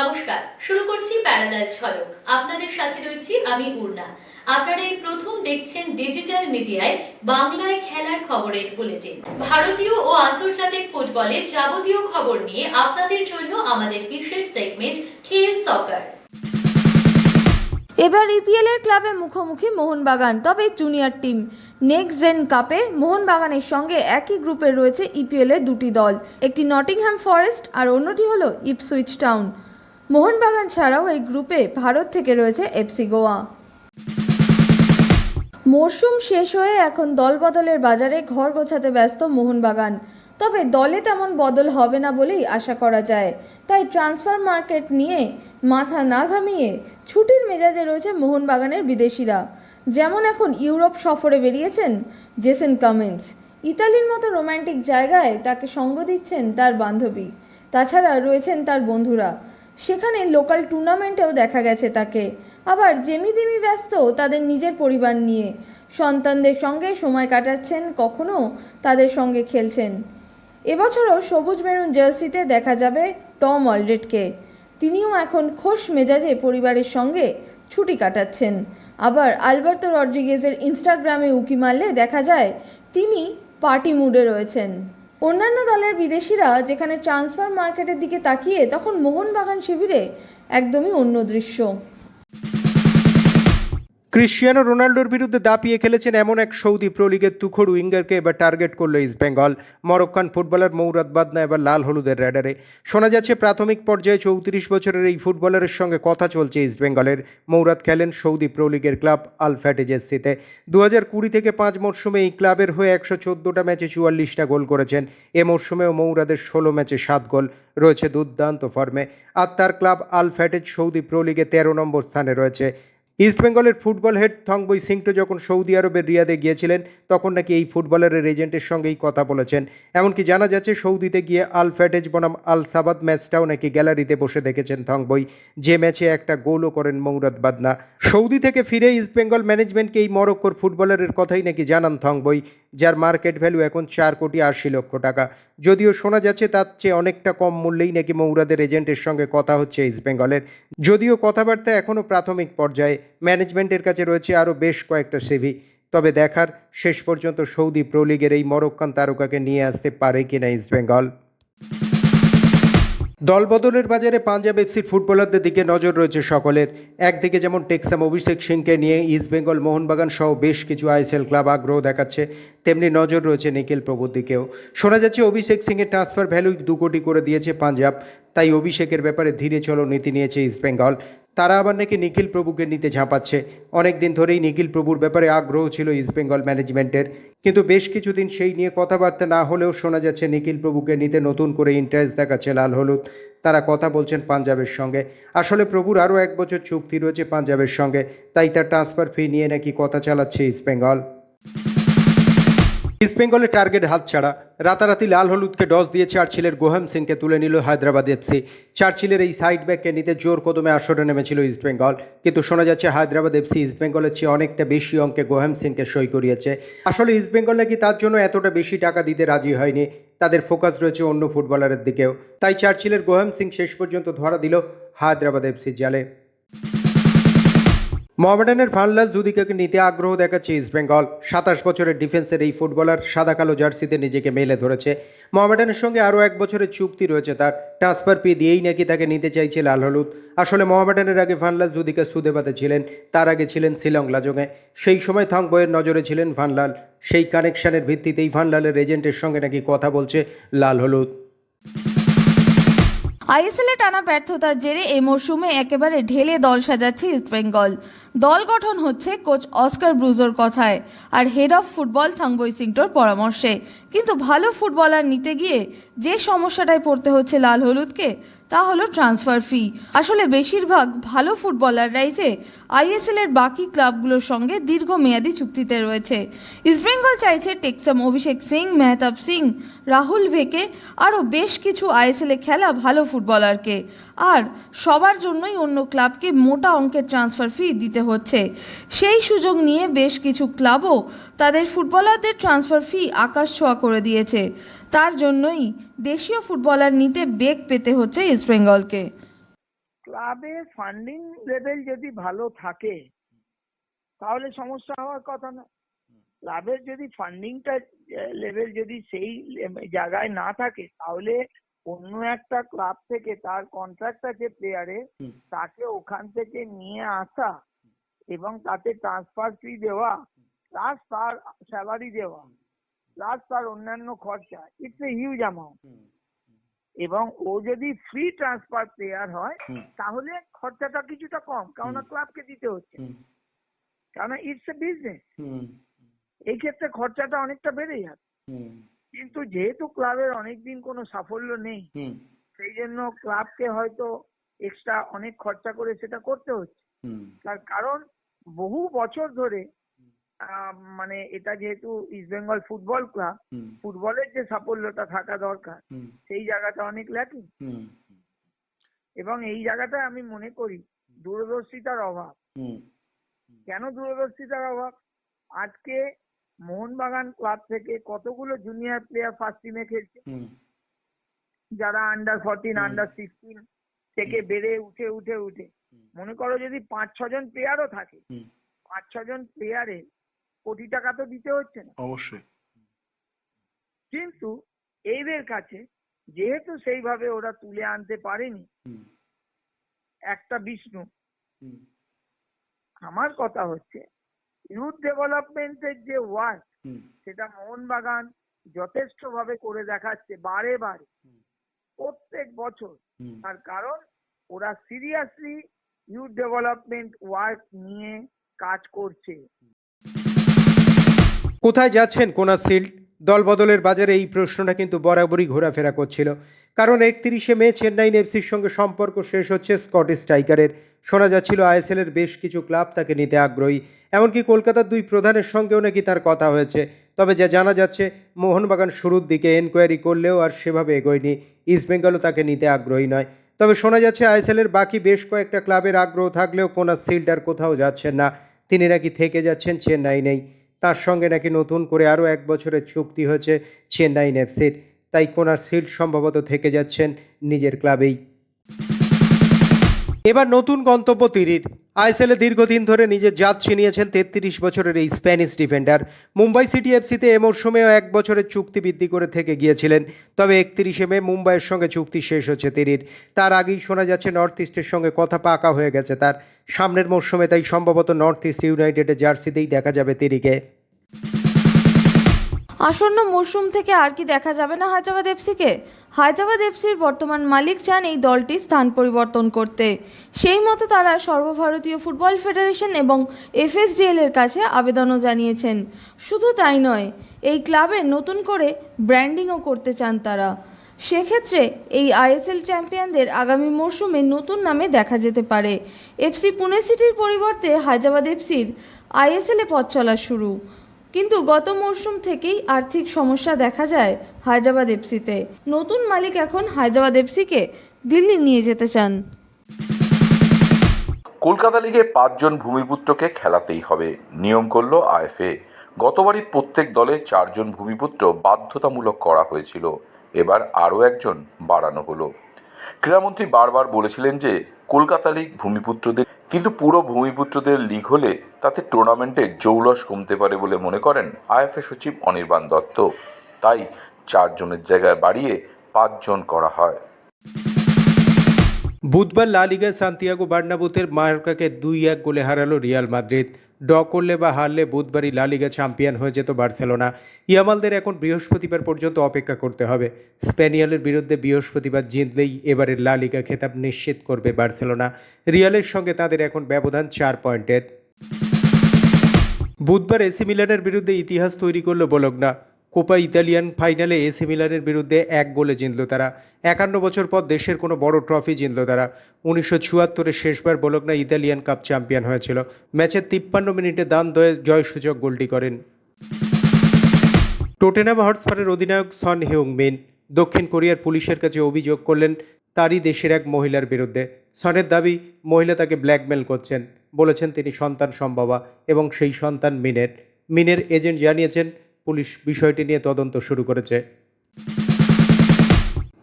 নমস্কার, শুরু করছি প্যারালাল ঝলক আপনাদের সাথে রয়েছি আমি পূর্ণা আপনারা এই প্রথম দেখছেন ডিজিটাল মিডিয়ায় বাংলায় খেলার খবরের বুলেটিন। ভারতীয় ও আন্তর্জাতিক ফুটবলের যাবতীয় খবর নিয়ে আপনাদের জন্য আমাদের বিশেষ সেগমেন্ট খেল সকার এবার ইপিএল এর ক্লাবে মুখোমুখি মোহনবাগান, তবে জুনিয়র টিম নেক্সট জেন কাপে মোহনবাগানের সঙ্গে একই গ্রুপে রয়েছে ইপিএল এর দুটি দল। একটি নটিংহ্যাম ফরেস্ট আর অন্যটি হলো ইপসুইচ টাউন মোহনবাগান ছাড়াও এই গ্রুপে ভারত থেকে রয়েছে এফসি গোয়া। মরশুম শেষ হয়ে এখন দল বদলের বাজারে ঘর গোছাতে ব্যস্ত মোহনবাগান। তবে দলে তেমন বদল হবে না বলেই আশা করা যায়। তাই ট্রান্সফার মার্কেট নিয়ে মাথা না ঘামিয়ে ছুটির মেজাজে রয়েছে মোহনবাগানের বিদেশিরা। যেমন এখন ইউরোপ সফরে বেরিয়েছেন জেসেন কামিন্স। ইতালির মতো রোমান্টিক জায়গায় তাকে সঙ্গ দিচ্ছেন তার বান্ধবী। তাছাড়া রয়েছেন তার বন্ধুরা। সেখানে লোকাল টুর্নামেন্টেও দেখা গেছে তাকে। আবার জেমি দিমি ব্যস্ত তাদের নিজের পরিবার নিয়ে। সন্তানদের সঙ্গে সময় কাটাচ্ছেন কখনো তাদের সঙ্গে খেলছেন। এবছরও সবুজ মেরুন জার্সিতে দেখা যাবে টম অলরেডকে। তিনিও এখন খোশ মেজাজে পরিবারের সঙ্গে ছুটি কাটাচ্ছেন। আবার আলবার্তো রড্রিগেজের ইনস্টাগ্রামে উকি মারলে দেখা যায় তিনি পার্টি মুডে রয়েছেন। অন্যান্য দলের বিদেশিরা যেখানে ট্রান্সফার মার্কেটের দিকে তাকিয়ে তখন মোহনবাগান শিবিরে একদমই অন্য দৃশ্য। ক্রিশ্চিয়ানো রোনাল্ডোর বিরুদ্ধে দাপিয়ে খেলেছেন এমন এক সৌদি প্রো লিগের তুখোর উইঙ্গারকে এবার টার্গেট করল East Bengal. Moroccan footballer Mourad Batna এবার লাল হলুদের র্যাডারে। শোনা যাচ্ছে, প্রাথমিক পর্যায়ে চৌত্রিশ বছরের এই ফুটবলারের সঙ্গে কথা চলছে ইস্ট বেঙ্গলের। মৌরাত খেলেন সৌদি প্রো লিগের ক্লাব আল ফ্যাটেজেসিতে দু হাজার কুড়ি থেকে পাঁচ মরশুমে এই ক্লাবের হয়ে একশো চোদ্দোটা ম্যাচে চুয়াল্লিশটা গোল করেছেন। এ মরশুমেও মৌরাদের ষোলো ম্যাচে সাত গোল। রয়েছে দুর্দান্ত ফর্মে। আর তার club Al Fateh Saudi pro লিগে তেরো নম্বর স্থানে রয়েছে। ইস্টবেঙ্গলের ফুটবল হেড থংবই সিংটো যখন সৌদি আরবের রিয়াদে গিয়েছিলেন, তখন নাকি এই ফুটবলারের এজেন্টের সঙ্গেই কথা বলেছেন। এমনকি জানা যাচ্ছে, সৌদিতে গিয়ে আল ফ্যাটেজ বনাম আল সাবাদ ম্যাচটাও নাকি গ্যালারিতে বসে দেখেছেন থংবই। যে ম্যাচে একটা গোলও করেন মৌরাত বাদনা। সৌদি থেকে ফিরে ইস্টবেঙ্গল ম্যানেজমেন্টকে এই মরক্কোর ফুটবলারের কথাই নাকি জানান থংবই, যার মার্কেট ভ্যালু এখন চার কোটি আশি লক্ষ টাকা। যদিও শোনা যাচ্ছে তার চেয়ে অনেকটা কম মূল্যেই নাকি মৌরাদের এজেন্টের সঙ্গে কথা হচ্ছে ইস্ট বেঙ্গলের যদিও কথাবার্তা এখনও প্রাথমিক পর্যায়ে, ম্যানেজমেন্টের কাছে রয়েছে আরও বেশ কয়েকটা সিভি তবে দেখার শেষ পর্যন্ত সৌদি প্রো লিগের এই মরক্কান তারকাকে নিয়ে আসতে পারে কিনা ইস্ট ইস্টবেঙ্গল দলবদলের বাজারে পাঞ্জাব এফসির ফুটবলারদের দিকে নজর রয়েছে সকলের। একদিকে যেমন টেক্সাম অভিষেক সিংকে নিয়ে ইস্টবেঙ্গল মোহনবাগান সহ বেশ কিছু আইএসএল ক্লাব আগ্রহ দেখাচ্ছে, তেমনি নজর রয়েছে নিখিল প্রভুর দিকেও। শোনা যাচ্ছে অভিষেক সিংয়ের ট্রান্সফার ভ্যালু দু কোটি করে দিয়েছে পাঞ্জাব, তাই অভিষেকের ব্যাপারে ধীরে চলো নীতি নিয়েছে ইস্টবেঙ্গল তারা আবার নাকি নিখিল প্রভুকে নিতে ঝাঁপাচ্ছে। অনেক দিন ধরেই নিখিল প্রভুর ব্যাপারে আগ্রহ ছিল ইস্টবেঙ্গল ম্যানেজমেন্টের। কিন্তু বেশ কিছুদিন সেই নিয়ে কথাবার্তা না হলেও শোনা যাচ্ছে, নিখিল প্রভুকে নিতে নতুন করে ইন্টারেস্ট দেখাচ্ছে লাল হলুদ। তারা কথা বলছেন পাঞ্জাবের সঙ্গে। আসলে প্রভুর আরও এক বছর চুক্তি রয়েছে পাঞ্জাবের সঙ্গে, তাই তার ট্রান্সফার ফি নিয়ে নাকি কথা চালাচ্ছে ইস্টবেঙ্গল ইস্টবেঙ্গলের টার্গেট হাতছাড়া রাতারাতি লাল হলুদকে ডস দিয়ে চার্চিলের গোহাম সিংকে তুলে নিল হায়দ্রাবাদ এফসি। চার্চিলের এই সাইড ব্যাককে নিতে জোর কদমে আসরে নেমেছিল ইস্টবেঙ্গল কিন্তু শোনা যাচ্ছে হায়দ্রাবাদ এফসি ইস্টবেঙ্গলের চেয়ে অনেকটা বেশি অঙ্কে গোহাম সিংকে সই করিয়েছে। আসলে ইস্টবেঙ্গল নাকি তার জন্য এতটা বেশি টাকা দিতে রাজি হয়নি, তাদের ফোকাস রয়েছে অন্য ফুটবলারের দিকেও। তাই চার্চিলের গোহাম সিং শেষ পর্যন্ত ধরা দিল হায়দ্রাবাদ এফসির জালে। মোহামেডানের ভানলাল জুদিকাকে নিতে আগ্রহ দেখাচ্ছে ইস্টবেঙ্গল সাতাশ বছরের ডিফেন্সের এই ফুটবলার সাদা কালো জার্সিতে নিজেকে মেলে ধরেছে। মোহামেডানের সঙ্গে আরও এক বছরের চুক্তি রয়েছে তার। ট্রান্সফার পি দিয়েই নাকি তাকে নিতে চাইছে লাল হলুদ। আসলে মোহামেডানের আগে ভানলাল জুদিকা সুদেবাতে ছিলেন, তার আগে ছিলেন শিলং লাজংয়ে। সেই সময় থংবইয়ের নজরে ছিলেন ভানলাল সেই কানেকশনের ভিত্তিতেই ভানলালের এজেন্টের সঙ্গে নাকি কথা বলছে লাল হলুদ। আইএসএলে টানা ব্যর্থতার জেরে এই মরশুমে একেবারে ঢেলে দল সাজাচ্ছে ইস্টবেঙ্গল দল গঠন হচ্ছে কোচ অস্কার ব্রুজোর কথায় আর হেড অফ ফুটবল থাংবই সিংটোর পরামর্শে। কিন্তু ভালো ফুটবলার নিতে গিয়ে যে সমস্যাটায় পড়তে হচ্ছে লাল হলুদকে, তা হলো ট্রান্সফার ফি আসলে বেশিরভাগ ভালো ফুটবলাররাই যে আইএসএল এর বাকি ক্লাবগুলোর সঙ্গে দীর্ঘমেয়াদী চুক্তিতে রয়েছে। ইস্টবেঙ্গল চাইছে টেক্সাম অভিষেক সিং, মেহতাব সিং রাহুল ভেকে আরও বেশ কিছু আইএসএলে খেলা ভালো ফুটবলারকে। আর সবার জন্যই অন্য ক্লাবকে মোটা অঙ্কের ট্রান্সফার ফি দিতে হচ্ছে। সেই সুযোগ নিয়ে বেশ কিছু ক্লাবও তাদের ফুটবলারদের ট্রান্সফার ফি আকাশ ছোঁয়া করে দিয়েছে। তার জন্যই দেশীয় ফুটবলার নিতে বেগ পেতে হচ্ছে ইস্টবেঙ্গলকে ক্লাবে ফান্ডিং লেভেল যদি ভালো থাকে, তাহলে সমস্যা হওয়ার কথা না। ক্লাবের যদি ফান্ডিংটা লেভেল যদি সেই জায়গায় না থাকে তাহলে অন্য একটা ক্লাব থেকে তার কন্ট্রাক্ট আছে প্লেয়ারের হুম। তাকে ওখান থেকে নিয়ে আসা এবং তাতে ট্রান্সফার ফি দেওয়া প্লাস তার স্যালারি দেওয়া প্লাস তার অন্যান্য খরচা ইটস এ হিউজ অ্যামাউন্ট এবং ও যদি ফ্রি ট্রান্সফার প্লেয়ার হয় তাহলে খরচাটা কিছুটা কম কেননা ক্লাবকে দিতে হচ্ছে। কারণ ইটস এ বিজনেস এই ক্ষেত্রে খরচাটা অনেকটা বেড়ে যাবে কিন্তু যেহেতু ক্লাবের অনেকদিন কোনো সাফল্য নেই সেই জন্য ক্লাবকে হয়তো এক্সট্রা অনেক খরচা করে সেটা করতে হচ্ছে। তার কারণ বহু বছর ধরে মানে এটা যেহেতু ইস্ট বেঙ্গল ফুটবল ক্লাব ফুটবলের যে সাফল্যটা থাকা দরকার সেই জায়গাটা অনেক ল্যাকিং এবং এই জায়গাটায় আমি মনে করি দূরদর্শিতার অভাব। কেন দূরদর্শিতার অভাব? আজকে মোহনবাগান ক্লাব থেকে কতগুলো জুনিয়র প্লেয়ার ফার্স্ট টিমে খেলছে? যারা আন্ডার ফোরটিন। আন্ডার সিক্সটিন থেকে বেড়ে উঠে উঠে উঠে। মনে করো যদি পাঁচ ছজন প্লেয়ারও থাকে পাঁচ ছজন প্লেয়ারে কোটি টাকা তো দিতে হচ্ছে না। অবশ্যই। কিন্তু এদের কাছে যেহেতু সেইভাবে ওরা তুলে আনতে পারেনি একটা বিষ্ণু। আমার কথা হচ্ছে ইউথ ডেভেলপমেন্টের যে ওয়ার্ক সেটা মোহনবাগান যথেষ্ট ভাবে করে দেখাচ্ছে বারে বারে। প্রত্যেক বছর। তার কারণ ওরা সিরিয়াসলি ইউথ ডেভেলপমেন্ট ওয়ার্ক নিয়ে কাজ করছে। কোথায় যাচ্ছেন কোনা সিল্ড দলবদলের বাজারে এই প্রশ্নটা কিন্তু বরাবরই ঘোরাফেরা করছিল। কারণ একত্রিশে মে চেন্নাইন এফসির সঙ্গে সম্পর্ক শেষ হচ্ছে স্কটিশ স্ট্রাইকারের শোনা যাচ্ছিল আইএসএল এর বেশ কিছু ক্লাব তাকে নিতে আগ্রহী, এমনকি কলকাতার দুই প্রধানের সঙ্গেও নাকি তার কথা হয়েছে। তবে যা জানা যাচ্ছে, মোহনবাগান শুরুর দিকে এনকোয়ারি করলেও আর সেভাবে এগোয়নি। ইস্টবেঙ্গলও তাকে নিতে আগ্রহী নয়। তবে শোনা যাচ্ছে আইএসএল এর বাকি বেশ কয়েকটা ক্লাবের আগ্রহ থাকলেও কোনা সিল্ড আর কোথাও যাচ্ছেন না। তিনি নাকি থেকে যাচ্ছেন, চেন্নাই নেই। তার সঙ্গে নাকি নতুন করে আরও এক বছরের চুক্তি হয়েছে চেন্নাইন এফসির তাই কোনার সিল্ড সম্ভবত থেকে যাচ্ছেন নিজের ক্লাবেই। এবার নতুন গন্তব্য তিরির। আইএসএলে দীর্ঘদিন ধরে নিজের জাত ছিনিয়েছেন তেত্রিশ বছরের এই স্প্যানিশ ডিফেন্ডার। মুম্বাই সিটি এফসিতে এ মরশুমেও এক বছরের চুক্তি বৃদ্ধি করে থেকে গিয়েছিলেন। তবে একত্রিশে মে মুম্বাইয়ের সঙ্গে চুক্তি শেষ হচ্ছে তিরির। তার আগেই শোনা যাচ্ছে নর্থ ইস্টের সঙ্গে কথা পাকা হয়ে গেছে তার। সামনের মরশুমে তাই সম্ভবত নর্থ ইস্ট ইউনাইটেডের জার্সিতেই দেখা যাবে তিরিকে। আসন্ন মরশুম থেকে আর কি দেখা যাবে না হায়দ্রাবাদ এফসিকে? হায়দ্রাবাদ এফসির বর্তমান মালিক চান এই দলটি স্থান পরিবর্তন করতে। সেই মতো তারা সর্বভারতীয় ফুটবল ফেডারেশন এবং এফএসডিএল এর কাছে আবেদনও জানিয়েছেন। শুধু তাই নয়, এই ক্লাবে নতুন করে ব্র্যান্ডিংও করতে চান তারা। সেক্ষেত্রে এই আইএসএল চ্যাম্পিয়নদের আগামী মরশুমে নতুন নামে দেখা যেতে পারে। এফসি পুনে সিটির পরিবর্তে হায়দ্রাবাদ এফসির আইএসএলে পথ চলা শুরু। কিন্তু গত মরশুম থেকেই আর্থিক সমস্যা দেখা যায় হায়দ্রাবাদ এফসিতে। নতুন মালিক এখন হায়দ্রাবাদ এফসিকে দিল্লি নিয়ে যেতে চান। কলকাতা লিগে পাঁচজন ভূমিপুত্রকে খেলাতেই হবে, নিয়ম করল আইএফএ। গতবারই প্রত্যেক দলে চারজন ভূমিপুত্র বাধ্যতামূলক করা হয়েছিল, এবার আরও একজন বাড়ানো হলো। ক্রীড়ামন্ত্রী বারবার বলেছিলেন যে কলকাতা লিগ ভূমিপুত্রদের, কিন্তু পুরো ভূমিপুত্রদের লিগ হলে তাতে টুর্নামেন্টে জৌলস কমতে পারে বলে মনে করেন আইএফএ সচিব অনির্বাণ দত্ত। তাই চারজনের জায়গায় বাড়িয়ে পাঁচজন করা হয়। বুধবার লা লিগায় সান্তিয়াগো বার্নাবুতের মার্কাকে দুই এক গোলে হারালো রিয়াল মাদ্রিদ। ড্র করলে বা হারলে বুধবারই লা লিগা চ্যাম্পিয়ন হয়ে যেত বার্সেলোনা। ইয়ামালদের এখন বৃহস্পতিবার পর্যন্ত অপেক্ষা করতে হবে। স্প্যানিয়ালের বিরুদ্ধে বৃহস্পতিবার জিতলেই এবারের লা লিগা খেতাব নিশ্চিত করবে বার্সেলোনা। রিয়ালের সঙ্গে তাদের এখন ব্যবধান চার পয়েন্টের। বুধবার এসি মিলানের বিরুদ্ধে ইতিহাস তৈরি করল বলগনা কোপা ইতালিয়ান ফাইনালে এসি মিলানের বিরুদ্ধে এক গোলে জিতল তারা। একান্ন বছর পর দেশের কোনো বড় ট্রফি জিতল তারা। উনিশশো চুয়াত্তরে শেষবার বলগনা ইতালিয়ান কাপ চ্যাম্পিয়ন হয়েছিল। ম্যাচের তিপ্পান্ন মিনিটে দান দয়ে জয়সূচক গোলটি করেন। টোটেনাম হটস্পারের অধিনায়ক সন হেউং মিন দক্ষিণ কোরিয়ার পুলিশের কাছে অভিযোগ করলেন, তারই দেশের এক মহিলার বিরুদ্ধে। সনের দাবি, মহিলা তাকে ব্ল্যাকমেল করছেন। বলেছেন তিনি সন্তান সম্ভবা এবং সেই সন্তান মিনের। মিনের এজেন্ট জানিয়েছেন, পুলিশ বিষয়টি নিয়ে তদন্ত শুরু করেছে।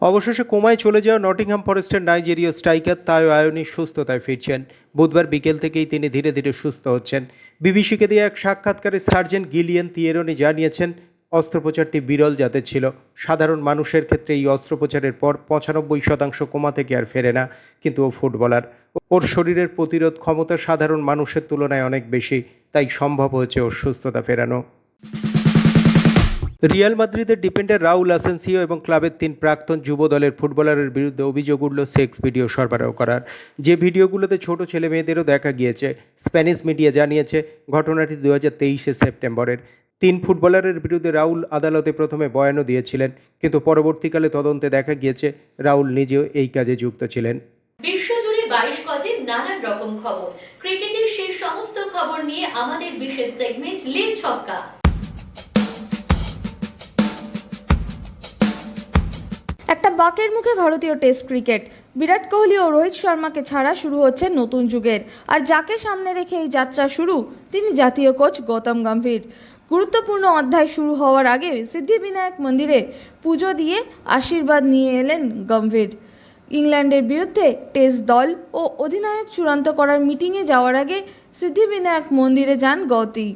অবশেষে কোমায় চলে যাওয়া নটিংহাম ফরেস্টের নাইজেরীয় স্ট্রাইকার তায় আয়নি সুস্থতায় ফিরছেন। বুধবার বিকেল থেকেই তিনি ধীরে ধীরে সুস্থ হচ্ছেন। বিবিসিকে দিয়ে এক সাক্ষাৎকারে সার্জেন্ট গিলিয়ান তিয়েরনি জানিয়েছেন, অস্ত্রোপচারটি বিরল জাতের ছিল। সাধারণ মানুষের ক্ষেত্রে এই অস্ত্রোপচারের পর পঁচানব্বই শতাংশ কোমা থেকে আর ফেরে না, কিন্তু ও ফুটবলার। ওর শরীরের প্রতিরোধ ক্ষমতা সাধারণ মানুষের তুলনায় অনেক বেশি, তাই সম্ভব হয়েছে ওর সুস্থতা ফেরানো। রিয়াল মাদ্রিদের ডিপেন্ডার রাউল আসেন্সিও এবং ক্লাবের তিন প্রাক্তন যুব দলের ফুটবলারের বিরুদ্ধে অভিযোগ উঠল সেক্স ভিডিও সরবরাহ করার। যে ভিডিওগুলোতে ছোট ছেলে মেয়েদেরও দেখা গিয়েছে, স্প্যানিশ মিডিয়া জানিয়েছে ঘটনাটি দু হাজার তেইশে সেপ্টেম্বরের। তিন ফুটবলারের বিরুদ্ধে রাউল আদালতে প্রথমে বয়ানও দিয়েছিলেন, কিন্তু পরবর্তীকালে তদন্তে দেখা গিয়েছে রাউল নিজেও এই কাজে যুক্ত ছিলেন। গজে নানান রকম খবর। ক্রিকেটের সেই সমস্ত খবর নিয়ে আমাদের বিশেষ সেগমেন্ট লিগ ছক্কা। একটা বাকের মুখে ভারতীয় টেস্ট ক্রিকেট। বিরাট কোহলি ও রোহিত শর্মাকে ছাড়া শুরু হচ্ছে নতুন যুগের। আর যাকে সামনে রেখে এই যাত্রা শুরু, তিনি জাতীয় কোচ গৌতম গম্ভীর। গুরুত্বপূর্ণ অধ্যায় শুরু হওয়ার আগে সিদ্ধিবিনায়ক মন্দিরে পুজো দিয়ে আশীর্বাদ নিয়ে এলেন গম্ভীর। ইংল্যান্ডের বিরুদ্ধে টেস্ট দল ও অধিনায়ক চূড়ান্ত করার মিটিংয়ে যাওয়ার আগে সিদ্ধিবিনায়ক মন্দিরে যান গৌতী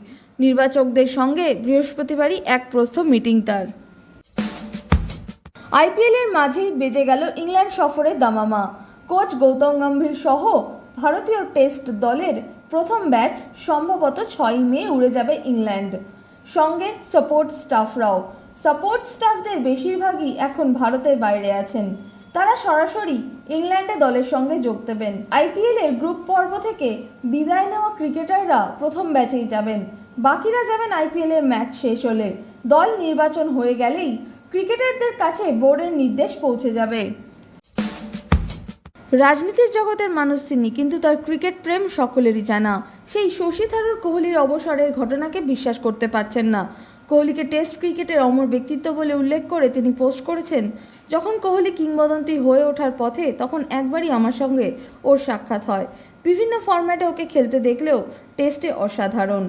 নির্বাচকদের সঙ্গে বৃহস্পতিবারই এক প্রস্থ মিটিং তার। আইপিএলের মাঝেই বেজে গেল ইংল্যান্ড সফরে দামামা। কোচ গৌতম গম্ভীর সহ ভারতীয় টেস্ট দলের প্রথম ব্যাচ সম্ভবত ছয় মে উড়ে যাবে ইংল্যান্ড। সঙ্গে সাপোর্ট স্টাফরাও। সাপোর্ট স্টাফদের বেশিরভাগই এখন ভারতের বাইরে আছেন। তারা সরাসরি ইংল্যান্ডে দলের সঙ্গে যোগ দেবেন। আইপিএলের গ্রুপ পর্ব থেকে বিদায় নেওয়া ক্রিকেটাররা প্রথম ব্যাচেই যাবেন। বাকিরা যাবেন আইপিএলের ম্যাচ শেষ হলে। দল নির্বাচন হয়ে গেলেই ক্রিকেটারদের কাছে বোর্ডের নির্দেশ পৌঁছে যাবে। রাজনীতির জগতের মানুষ তিনি, কিন্তু তার ক্রিকেট প্রেম সকলেরই জানা। সেই শশী থারুর কোহলির অবসরের ঘটনাকে বিশ্বাস করতে পারছেন না। কোহলিকে টেস্ট ক্রিকেটের অমর ব্যক্তিত্ব বলে উল্লেখ করে তিনি পোস্ট করেছেন যখন কোহলি কিংবদন্তি হয়ে ওঠার পথে তখন একবারই আমার সঙ্গে ওর সাক্ষাৎ হয়। বিভিন্ন ফরম্যাটে ওকে খেলতে দেখলেও টেস্টে অসাধারণ।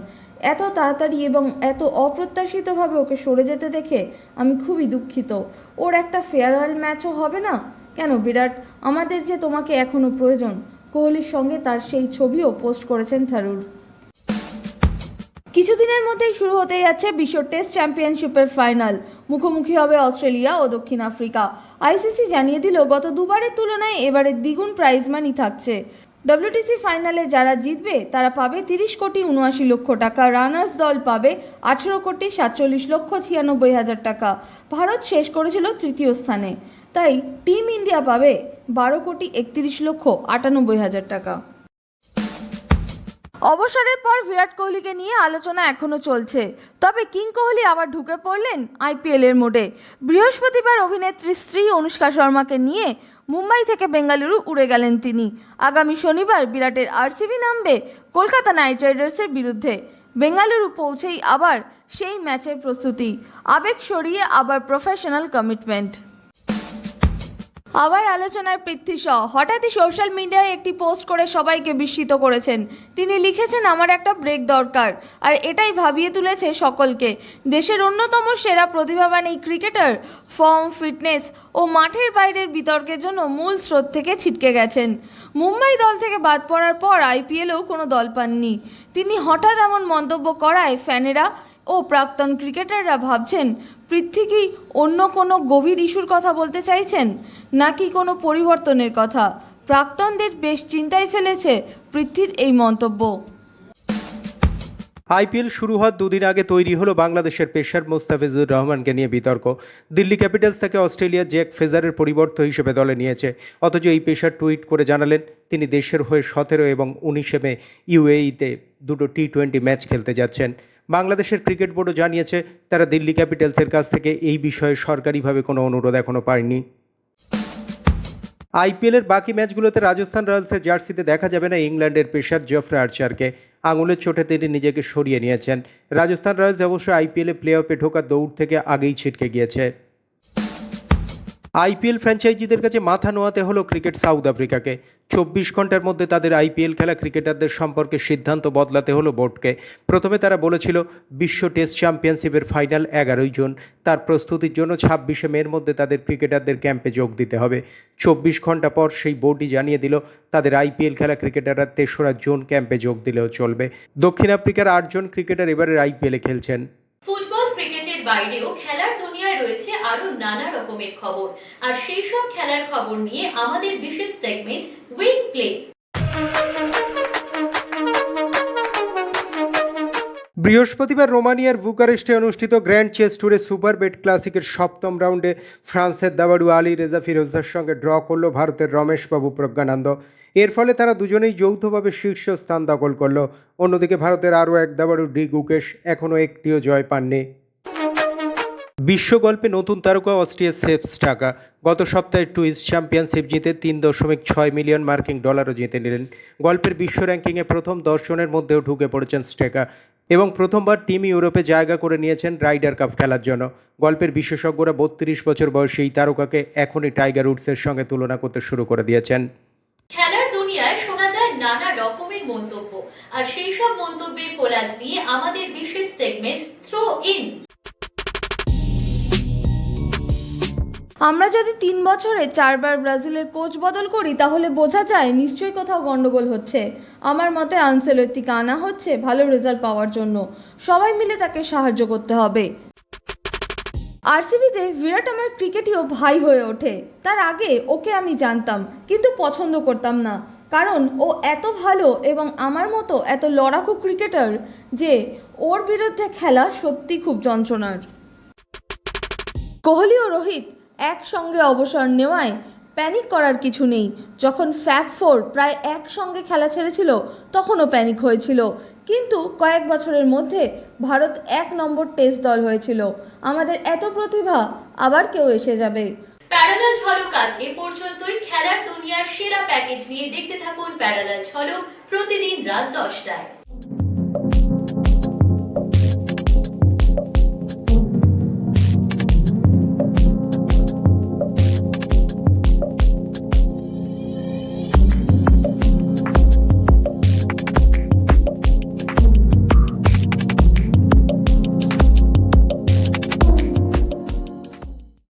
এত তাড়াতাড়ি এবং এত অপ্রত্যাশিতভাবে ওকে সরে যেতে দেখে আমি খুবই দুঃখিত। ওর একটা ফেয়ারওয়েল ম্যাচও হবে না? কেন বিরাট? আমাদের যে তোমাকে এখনও প্রয়োজন, কোহলির সঙ্গে তার সেই ছবিও পোস্ট করেছেন থারুর। কিছুদিনের মধ্যেই শুরু হতে যাচ্ছে বিশ্ব টেস্ট চ্যাম্পিয়নশিপের ফাইনাল মুখোমুখি হবে অস্ট্রেলিয়া ও দক্ষিণ আফ্রিকা। আইসিসি জানিয়ে দিল, গত দুবারের তুলনায় এবারে দ্বিগুণ প্রাইজ মানি থাকছে। ডব্লিউটিসি ফাইনালে যারা জিতবে, তারা পাবে তিরিশ কোটি উনআশি লক্ষ টাকা রানার্স দল পাবে আঠেরো কোটি সাতচল্লিশ লক্ষ ছিয়ানব্বই হাজার টাকা। ভারত শেষ করেছিল তৃতীয় স্থানে। তাই টিম ইন্ডিয়া পাবে বারো কোটি একত্রিশ লক্ষ আটানব্বই হাজার টাকা। অবসরের পর বিরাট কোহলিকে নিয়ে আলোচনা এখনও চলছে। তবে কিং কোহলি আবার ঢুকে পড়লেন আইপিএলের মোডে। বৃহস্পতিবার অভিনেত্রী স্ত্রী অনুষ্কা শর্মাকে নিয়ে মুম্বাই থেকে বেঙ্গালুরু উড়ে গেলেন তিনি। আগামী শনিবার বিরাটের আরসিবি নামবে কলকাতা নাইট রাইডার্সের বিরুদ্ধে। বেঙ্গালুরু পৌঁছেই আবার সেই ম্যাচের প্রস্তুতি। আবেগ সরিয়ে আবার প্রফেশনাল কমিটমেন্ট আবার আলোচনায় পৃথ্বী শ হঠাৎই সোশ্যাল মিডিয়ায় একটি পোস্ট করে সবাইকে বিস্মিত করেছেন। তিনি লিখেছেন, আমার একটা ব্রেক দরকার। আর এটাই ভাবিয়ে তুলেছে সকলকে। দেশের অন্যতম সেরা প্রতিভাবান এই ক্রিকেটার ফর্ম, ফিটনেস ও মাঠের বাইরের বিতর্কের জন্য মূল স্রোত থেকে ছিটকে গেছেন। মুম্বাই দল থেকে বাদ পড়ার পর আইপিএলেও কোনো দল পাননি। তিনি হঠাৎ এমন মন্তব্য করায় ফ্যানেরা ও প্রাক্তন ক্রিকেটাররা ভাবছেন, পৃথ্বী কি অন্য কোনো গভীর ইস্যুর কথা বলতে চাইছেন? নাকি কোনো পরিবর্তনের কথা? প্রাক্তনদের বেশ চিন্তায় ফেলেছে পৃথ্বীর এই মন্তব্য। আইপিএল শুরু হওয়ার দুদিন আগে তৈরি হলো বাংলাদেশের পেশার মোস্তাফিজুর রহমানকে নিয়ে বিতর্ক। দিল্লি ক্যাপিটালস থেকে অস্ট্রেলিয়া জ্যাক ফেজারের পরিবর্ত হিসেবে দলে নিয়েছে। অথচ এই পেশার টুইট করে জানালেন, তিনি দেশের হয়ে সতেরো এবং উনিশে মে ইউএইতে দুটো টি টোয়েন্টি ম্যাচ খেলতে যাচ্ছেন। বাংলাদেশের ক্রিকেট বোর্ডও জানিয়েছে তারা দিল্লি ক্যাপিটালসের কাছ থেকে এই বিষয়ে সরকারিভাবে কোনো অনুরোধ এখনও পায়নি। আইপিএলের বাকি ম্যাচগুলোতে রাজস্থান রয়্যালসের জার্সিতে দেখা যাবে না ইংল্যান্ডের পেশার জফরে আর্চারকে। আঙুলের চোটে তিনি নিজেকে সরিয়ে নিয়েছেন। রাজস্থান রয়্যালস অবশ্য আইপিএলে প্লে অফে ঢোকার দৌড় থেকে আগেই ছিটকে গিয়েছে। আইপিএল ফ্র্যাঞ্চাইজিদের কাছে মাথা নোয়াতে হলো ক্রিকেট সাউথ আফ্রিকাকে চব্বিশ ঘণ্টার মধ্যে তাদের আইপিএল খেলা ক্রিকেটারদের সম্পর্কে সিদ্ধান্ত বদলাতে হলো বোর্ডকে। প্রথমে তারা বলেছিল, বিশ্ব টেস্ট চ্যাম্পিয়নশিপের ফাইনাল এগারোই জুন। তার প্রস্তুতির জন্য ছাব্বিশে মের মধ্যে তাদের ক্রিকেটারদের ক্যাম্পে যোগ দিতে হবে। চব্বিশ ঘণ্টা পর সেই বোর্ডই জানিয়ে দিল, তাদের আইপিএল খেলা ক্রিকেটাররা তেসরা জুন ক্যাম্পে যোগ দিলেও চলবে। দক্ষিণ আফ্রিকার আটজন ক্রিকেটার এবারের আইপিএলে খেলছেন। ফুটবল ক্রিকেটের বাইরেও খেলার দুনিয়ায় রয়েছে আরও নানা রকমের খবর। আর সেই সব খেলার খবর নিয়ে আমাদের বিশেষ সেগমেন্ট উইং প্লে বৃহস্পতিবার রোমানিয়ার বুকারেস্টে অনুষ্ঠিত গ্র্যান্ড চেস ট্যুরে সুপার বেট ক্লাসিকের সপ্তম রাউন্ডে ফ্রান্সের দাবাড়ু আলী রেজা ফিরোজদার সঙ্গে ড্র করল ভারতের রমেশবাবু প্রজ্ঞানন্দ। এর ফলে তারা দুজনেই যৌথভাবে শীর্ষ স্থান দখল করল। অন্যদিকে ভারতের আরও এক দাবাড়ু ডি গুকেশ এখনও একটিও জয় পাননি। বিশ্ব গল্পে নতুন তারকা অস্ট্রিয়ার সেফ টাকা গত সপ্তাহে টুইস চ্যাম্পিয়নশিপ জিতে তিন দশমিক ছয় মিলিয়ন মার্কিন ডলারও জিতে নিলেন। গল্পের বিশ্ব র্যাঙ্কিংয়ে প্রথম দর্শনের মধ্যেও ঢুকে পড়েছেন স্টেকা এবং প্রথমবার টিম ইউরোপে জায়গা করে নিয়েছেন রাইডার কাপ খেলার জন্য। গল্পের বিশেষজ্ঞরা বত্রিশ বছর বয়সী এই তারকাকে এখনই টাইগার উডসের সঙ্গে তুলনা করতে শুরু করে দিয়েছেন। খেলার দুনিয়ায় শোনা যায় নানা রকমের মন্তব্য। আর সেই সব মন্তব্যের কোলাজ নিয়ে আমাদের বিশেষ সেগমেন্ট থ্রো ইন আমরা যদি তিন বছরে চারবার ব্রাজিলের কোচ বদল করি, তাহলে বোঝা যায় নিশ্চয়ই কোথাও গন্ডগোল হচ্ছে। আমার মতে আনসেলত্তিকে আনা হচ্ছে ভালো রেজাল্ট পাওয়ার জন্য। সবাই মিলে তাকে সাহায্য করতে হবে। আরসিবিতে বিরাট আমার ক্রিকেটীয় ভাই হয়ে ওঠে। তার আগে ওকে আমি জানতাম, কিন্তু পছন্দ করতাম না। কারণ ও এত ভালো এবং আমার মতো এত লড়াকু ক্রিকেটার যে ওর বিরুদ্ধে খেলা সত্যি খুব যন্ত্রণার। কোহলি ও রোহিত একসঙ্গে অবসর নেওয়ায় প্যানিক করার কিছু নেই। যখন ফ্যাব ফোর প্রায় একসঙ্গে খেলা ছেড়েছিল, তখনও প্যানিক হয়েছিল। কিন্তু কয়েক বছরের মধ্যে ভারত এক নম্বর টেস্ট দল হয়েছিল। আমাদের এত প্রতিভা, আবার কেউ এসে যাবে। প্যারালাল ঝলক আজ এ পর্যন্তই। খেলার দুনিয়ার সেরা প্যাকেজ নিয়ে দেখতে থাকুন প্যারালাল ঝলক প্রতিদিন রাত দশটায়।